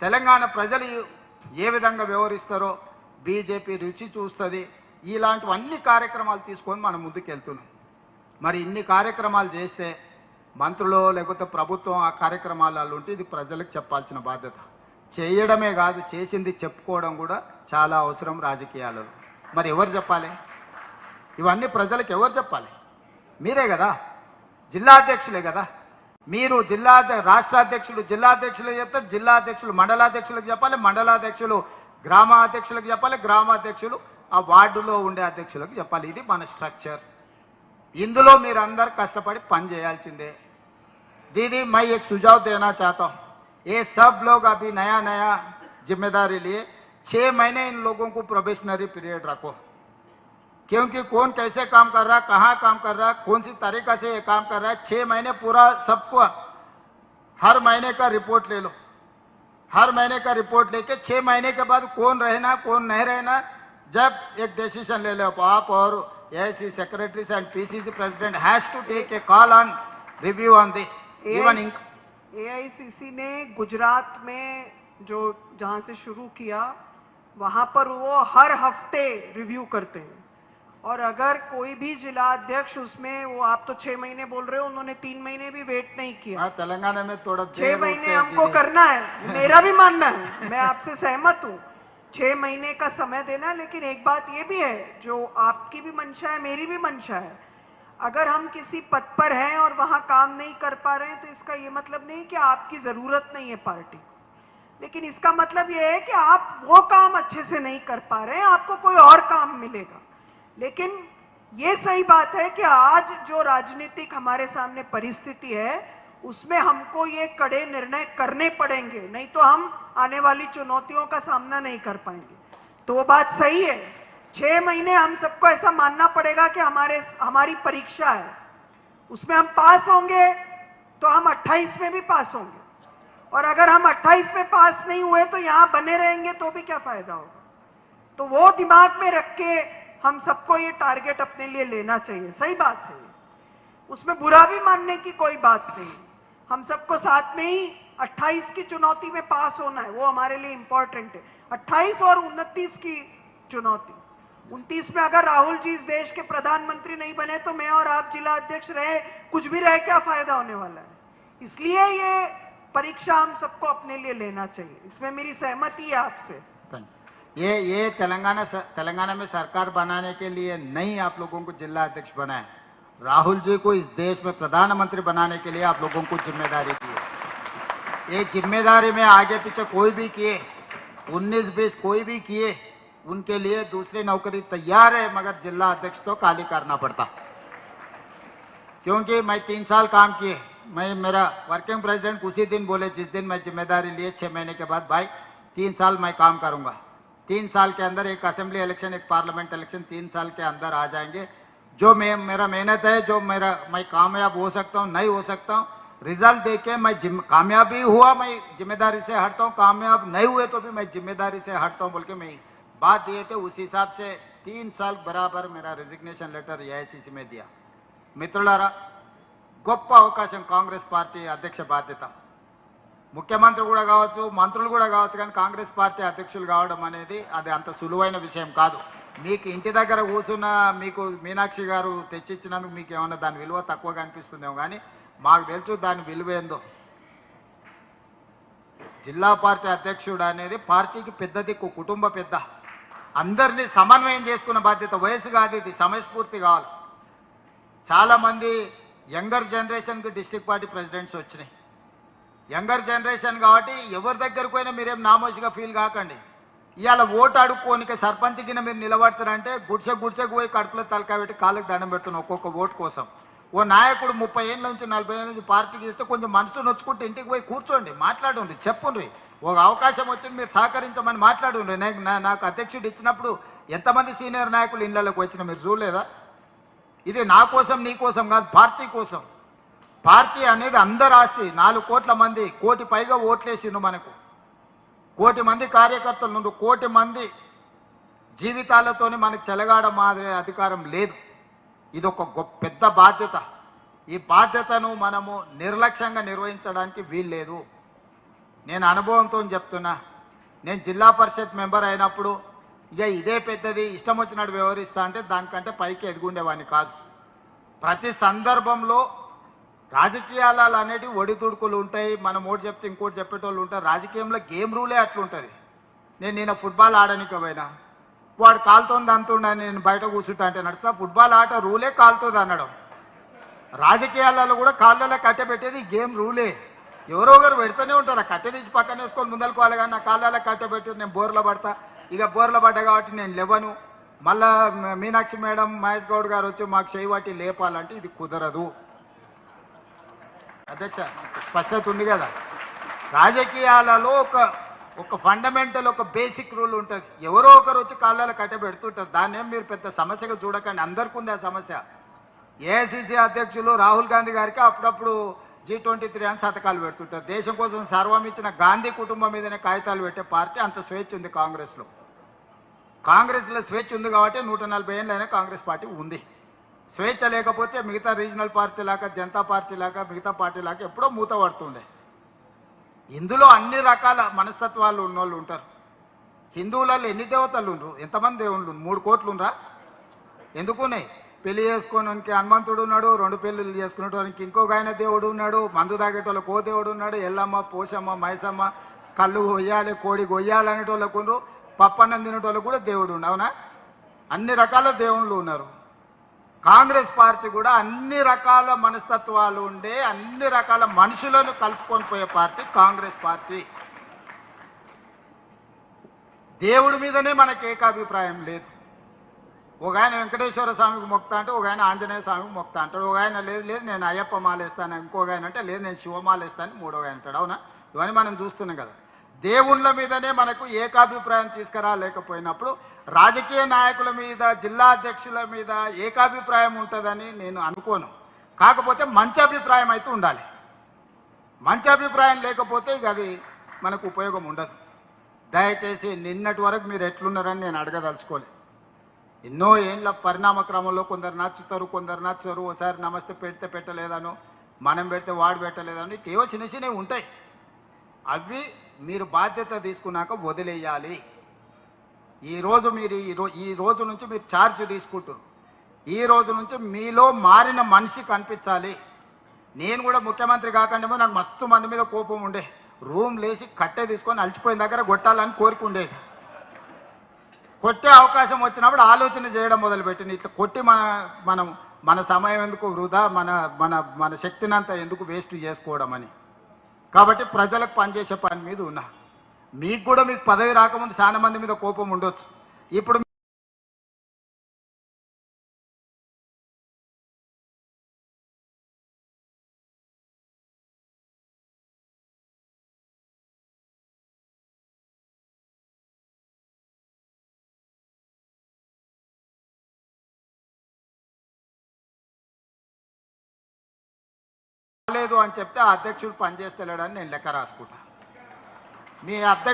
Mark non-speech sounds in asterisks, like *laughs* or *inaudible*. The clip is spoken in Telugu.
తెలంగాణ ప్రజలు ఏ విధంగా వ్యవహరిస్తారో బీజేపీ రుచి చూస్తుంది. ఇలాంటివన్నీ కార్యక్రమాలు తీసుకొని మనం ముందుకెళ్తున్నాం. మరి ఇన్ని కార్యక్రమాలు చేస్తే మంత్రులు లేకపోతే ప్రభుత్వం ఆ కార్యక్రమాలలో ఉంటే ఇది ప్రజలకు చెప్పాల్సిన బాధ్యత. చేయడమే కాదు చేసింది చెప్పుకోవడం కూడా చాలా అవసరం రాజకీయాలలో. మరి ఎవరు చెప్పాలి? ఇవన్నీ ప్రజలకు ఎవరు చెప్పాలి? మీరే కదా. జిల్లా అధ్యక్షులే కదా. మీరు జిల్లా అధ్య- రాష్ట్ర అధ్యక్షులు జిల్లా అధ్యక్షులు చెప్తారు జిల్లా అధ్యక్షులు మండలాధ్యక్షులకు చెప్పాలి మండలాధ్యక్షులు గ్రామ అధ్యక్షులకు చెప్పాలి గ్రామాధ్యక్షులు ఆ వార్డులో ఉండే అధ్యక్షులకు చెప్పాలి ఇది మన స్ట్రక్చర్ ఇందులో మీరు అందరు కష్టపడి పని చేయాల్సిందే दीदी मैं एक सुझाव देना चाहता हूँ ये सब लोग अभी नया नया जिम्मेदारी लिए छः महीने इन लोगों को प्रोबेशनरी पीरियड रखो क्योंकि कौन कैसे काम कर रहा है कहाँ काम कर रहा है कौन सी तरीका से ये काम कर रहा है छः महीने पूरा सबको हर महीने का रिपोर्ट ले लो। हर महीने का रिपोर्ट लेके छः महीने के बाद कौन रहना कौन नहीं रहना जब एक डिसीज़न ले लो आप और AIC secretaries and PCC president has to take a call on review on this in AICC ने गुजरात में जो जहाँ से शुरू किया वहाँ पर वो हर हफ़्ते रिव्यू करते हैं। और अगर कोई भी जिला अध्यक्ष उसमें वो आप तो छह महीने बोल रहे हो उन्होंने तीन महीने भी वेट नहीं किया। हाँ, तेलंगाना में थोड़ा छह महीने हमको करना है *laughs* मेरा भी मानना है मैं आपसे सहमत हूँ। छह महीने का समय देना है लेकिन एक बात ये भी है जो आपकी भी मंशा है मेरी भी मंशा है अगर हम किसी पद पर हैं और वहाँ काम नहीं कर पा रहे हैं तो इसका ये मतलब नहीं कि आपकी ज़रूरत नहीं है पार्टी लेकिन इसका मतलब ये है कि आप वो काम अच्छे से नहीं कर पा रहे हैं आपको कोई और काम मिलेगा। लेकिन ये सही बात है कि आज जो राजनीतिक हमारे सामने परिस्थिति है, उसमें हमको ये कड़े निर्णय करने पड़ेंगे, नहीं तो हम आने वाली चुनौतियों का सामना नहीं कर पाएँगे। तो वो बात सही है। छह महीने हम सबको ऐसा मानना पड़ेगा कि हमारे, हमारी परीक्षा है। उसमें हम पास होंगे तो हम 28 में भी पास होंगे। और अगर हम 28 में पास नहीं हुए तो यहाँ बने रहेंगे तो भी क्या फ़ायदा होगा? तो वो दिमाग में रख के हम सबको ये टारगेट अपने लिए लेना चाहिए। सही बात है। उसमें बुरा भी मानने की कोई बात नहीं। हम सबको साथ में ही 28 की चुनौती में पास होना है। वो हमारे लिए इंपॉर्टेंट है। 28 और 29 की चुनौती। 29 में अगर राहुल जी इस देश के प्रधानमंत्री नहीं बने तो मैं और आप जिला अध्यक्ष रहे, कुछ भी रहे क्या फ़ायदा होने वाला है? इसलिए ये परीक्षा हम सबको अपने लिए लेना चाहिए। इसमें मेरी सहमति है आपसे। ये ये तेलंगाना तेलंगाना में सरकार बनाने के लिए नहीं आप लोगों को जिला अध्यक्ष बनाए राहुल जी को इस देश में प्रधानमंत्री बनाने के लिए आप लोगों को ज़िम्मेदारी दी ये ज़िम्मेदारी में आगे पीछे कोई भी किए, उन्नीस बीस कोई भी किए, उनके लिए दूसरी नौकरी तैयार है, मगर जिला अध्यक्ष तो खाली करना पड़ता। क्योंकि मैं तीन साल काम किए, मैं, मेरा वर्किंग प्रेसिडेंट उसी दिन बोले, जिस दिन मैं ज़िम्मेदारी लिए छः महीने के बाद, भाई, तीन साल मैं काम करूँगा। तीन साल के अंदर एक असेंबली इलेक्शन एक पार्लियामेंट इलेक्शन तीन साल के अंदर आ जाएंगे जो मैं मेरा मेहनत है जो मेरा मैं कामयाब हो सकता हूँ नहीं हो सकता हूँ रिजल्ट दे के मैं जिम कामयाब भी हुआ मैं जिम्मेदारी से हटता हूँ कामयाब नहीं हुए तो भी मैं जिम्मेदारी से हटता हूँ बोल के मैं बात दिए थे उस हिसाब से तीन साल बराबर मेरा रेजिग्नेशन लेटर ఏఐసిసి में दिया మిత్రులారా గొప్ప అవకాశం కాంగ్రెస్ పార్టీ అధ్యక్ష బాధ్యత ముఖ్యమంత్రి కూడా కావచ్చు మంత్రులు కూడా కావచ్చు కానీ కాంగ్రెస్ పార్టీ అధ్యక్షులు కావడం అనేది అది అంత సులువైన విషయం కాదు. మీకు ఇంటి దగ్గర కూర్చున్న మీకు మీనాక్షి గారు తెచ్చిచ్చినందుకు మీకు ఏమన్నా దాని విలువ తక్కువగా అనిపిస్తుందేమో కానీ మాకు తెలుసు దాని విలువ ఏందో. జిల్లా పార్టీ అధ్యక్షుడు అనేది పార్టీకి పెద్ద దిక్కు కుటుంబ పెద్ద. అందరినీ సమన్వయం చేసుకున్న బాధ్యత వయసు కాదు ఇది సమయస్ఫూర్తి కావాలి. చాలామంది యంగర్ జనరేషన్కి డిస్ట్రిక్ట్ పార్టీ ప్రెసిడెంట్స్ వచ్చినాయి. యంగర్ జనరేషన్ కాబట్టి ఎవరి దగ్గరకు పోయినా మీరేం నామోషిగా ఫీల్ కాకండి. ఇవాళ ఓటు అడుక్కోనిక సర్పంచ్ కింద మీరు నిలబడతారంటే గుడిసె గుడిసెకు పోయి కడుపులో తలకాయ పెట్టి కాళ్ళకి దండం పెడుతున్నాం ఒక్కొక్క ఓటు కోసం. ఓ నాయకుడు ముప్పై ఏళ్ళ నుంచి నలభై ఏళ్ళ నుంచి పార్టీకి ఇస్తే కొంచెం మనసు నొచ్చుకుంటే ఇంటికి పోయి కూర్చోండి మాట్లాడండి చెప్పుండ్రి. ఒక అవకాశం వచ్చింది మీరు సహకరించమని మాట్లాడండి నేను నా- నాకు అధ్యక్షుడు ఇచ్చినప్పుడు ఎంతమంది సీనియర్ నాయకులు ఇళ్ళలోకి వచ్చిన మీరు చూడలేదా? ఇది నా కోసం నీ కోసం కాదు పార్టీ కోసం. పార్టీ అనేది అందరు ఆస్తి. నాలుగు కోట్ల మంది కోటి పైగా ఓట్లేసిండు మనకు. కోటి మంది కార్యకర్తలు నుండి కోటి మంది జీవితాలతోని మనకు చెలగాడ మాదిరి అధికారం లేదు. ఇది ఒక గొప్ప పెద్ద బాధ్యత. ఈ బాధ్యతను మనము నిర్లక్ష్యంగా నిర్వహించడానికి వీల్లేదు. నేను అనుభవంతో చెప్తున్నా. నేను జిల్లా పరిషత్ మెంబర్ అయినప్పుడు ఇక ఇదే పెద్దది ఇష్టం వచ్చినట్టు వ్యవహరిస్తా అంటే దానికంటే పైకి ఎదుగుండేవాడిని కాదు. ప్రతి సందర్భంలో రాజకీయాలు అనేటివి ఒడిదుడుకులు ఉంటాయి. మనం ఓటు చెప్తే ఇంకోటి చెప్పేటోళ్ళు ఉంటారు. రాజకీయంలో గేమ్ రూలే అట్లుంటుంది. నేను నేను ఫుట్బాల్ ఆడడానికి పోయినా. వాడు కాలుతోంది అంతుండ నేను బయట కూర్చుంటా అంటే నడుస్తా. ఫుట్బాల్ ఆట రూలే కాలుతుంది అనడం. రాజకీయాలలో కూడా కాళ్ళలో కట్టె పెట్టేది గేమ్ రూలే. ఎవరో ఒకరు పెడుతూనే ఉంటారు. ఆ కట్టె తీసి పక్కన వేసుకొని ముందలుకోవాలి కానీ నా కాళ్ళలో కట్టె పెట్టి నేను బోర్లో పడతా. ఇక బోర్లో పడ్డా కాబట్టి నేను లేవను. మళ్ళా మీనాక్షి మేడం మహేష్ గౌడ్ గారు వచ్చి మాకు చేయబట్టి లేపాలంటే ఇది కుదరదు. అధ్యక్ష స్పష్టత ఉంది కదా? రాజకీయాలలో ఒక ఒక ఫండమెంటల్ ఒక బేసిక్ రూల్ ఉంటుంది. ఎవరో ఒకరు వచ్చి కాళ్ళలో కట్టబెడుతుంటారు దాన్నేం మీరు పెద్ద సమస్యగా చూడకండి. అందరికీ ఉంది ఆ సమస్య. ఏఐసిసి అధ్యక్షులు రాహుల్ గాంధీ గారికి అప్పుడప్పుడు జీ ట్వంటీ త్రీ అని శతకాలు పెడుతుంటారు. దేశం కోసం సర్వం ఇచ్చిన గాంధీ కుటుంబం మీదనే కాగితాలు పెట్టే పార్టీ అంత స్వేచ్ఛ ఉంది కాంగ్రెస్లో. కాంగ్రెస్లో స్వేచ్ఛ ఉంది కాబట్టి నూట నలభై ఏళ్ళైనా కాంగ్రెస్ పార్టీ ఉంది. స్వేచ్ఛ లేకపోతే మిగతా రీజనల్ పార్టీ లాగా జనతా పార్టీ లాగా మిగతా పార్టీ లాగా ఎప్పుడో మూత పడుతుండే. ఇందులో అన్ని రకాల మనస్తత్వాలు ఉన్నోళ్ళు ఉంటారు. హిందువులలో ఎన్ని దేవతలు ఉండరు? ఎంతమంది దేవుళ్ళు మూడు కోట్లు ఉండరా? ఎందుకునే పెళ్ళి చేసుకోవడానికి హనుమంతుడు ఉన్నాడు రెండు పెళ్ళిళ్ళు చేసుకునేటోనికి ఇంకొక ఆయన దేవుడు ఉన్నాడు మందు తాగేటోళ్ళకి ఓ దేవుడు ఉన్నాడు ఎల్లమ్మ పోషమ్మ మైసమ్మ కళ్ళు కొయ్యాలి కోడి కొయ్యాలి అనేటోళ్ళకు పప్పన్నం తినేటోళ్ళకు కూడా దేవుడు ఉండవునా అవునా? అన్ని రకాల దేవుళ్ళు ఉన్నారు. కాంగ్రెస్ పార్టీ కూడా అన్ని రకాల మనస్తత్వాలు ఉండే అన్ని రకాల మనుషులను కలుపుకొని పోయే పార్టీ కాంగ్రెస్ పార్టీ. దేవుడి మీదనే మనకి ఏకాభిప్రాయం లేదు. ఒక ఆయన వెంకటేశ్వర స్వామికి మొక్తా అంటే ఒక ఆయన ఆంజనేయ స్వామికి మొక్తా అంటాడు. ఒక ఆయన లేదు లేదు నేను అయ్యప్ప మాలేస్తాను ఇంకొక ఆయన అంటే లేదు నేను శివమాలేస్తాను మూడో ఆయన అంటాడు. అవునా? ఇవన్నీ మనం చూస్తున్నాం కదా. దేవుళ్ళ మీదనే మనకు ఏకాభిప్రాయం తీసుకురాలేకపోయినప్పుడు రాజకీయ నాయకుల మీద జిల్లా అధ్యక్షుల మీద ఏకాభిప్రాయం ఉంటుందని నేను అనుకోను. కాకపోతే మంచి అభిప్రాయం అయితే ఉండాలి. మంచి అభిప్రాయం లేకపోతే ఇక అది మనకు ఉపయోగం ఉండదు. దయచేసి నిన్నటి వరకు మీరు ఎట్లున్నారని నేను అడగదలుచుకోలేదు. ఎన్నో ఏళ్ళ పరిణామ క్రమంలో కొందరు నచ్చుతారు కొందరు నచ్చరు. ఒకసారి నమస్తే పెడితే పెట్టలేదను మనం పెడితే వాడు పెట్టలేదని ఏవో చిన్న చిన్నవి ఉంటాయి. అవి మీరు బాధ్యత తీసుకున్నాక వదిలేయాలి. ఈరోజు మీరు ఈ ఈ రోజు నుంచి మీరు ఛార్జ్ తీసుకుంటారు. ఈ రోజు నుంచి మీలో మారిన మనిషి కనిపించాలి. నేను కూడా ముఖ్యమంత్రి కాకుండా నాకు మస్తు మంది మీద కోపం ఉండే. రూమ్ లేచి కట్టె తీసుకొని అలిచిపోయిన దగ్గర కొట్టాలని కోరిక ఉండేది. కొట్టే అవకాశం వచ్చినప్పుడు ఆలోచన చేయడం మొదలుపెట్టింది. ఇట్లా కొట్టి మన మనం మన సమయం ఎందుకు వృధా? మన మన మన శక్తినంతా ఎందుకు వేస్ట్ చేసుకోవడం అని. కాబట్టి ప్రజలకు పనిచేసే పని మీద ఉన్నా. మీకు కూడా మీకు పదవి రాకముందు చాలా మంది మీద కోపం ఉండొచ్చు. ఇప్పుడు లేదు అని చెప్తే ఆ అధ్యక్షుడు పనిచేస్తలేడని నేను లెక్క రాసుకుంటా. మీ అధ్యక్ష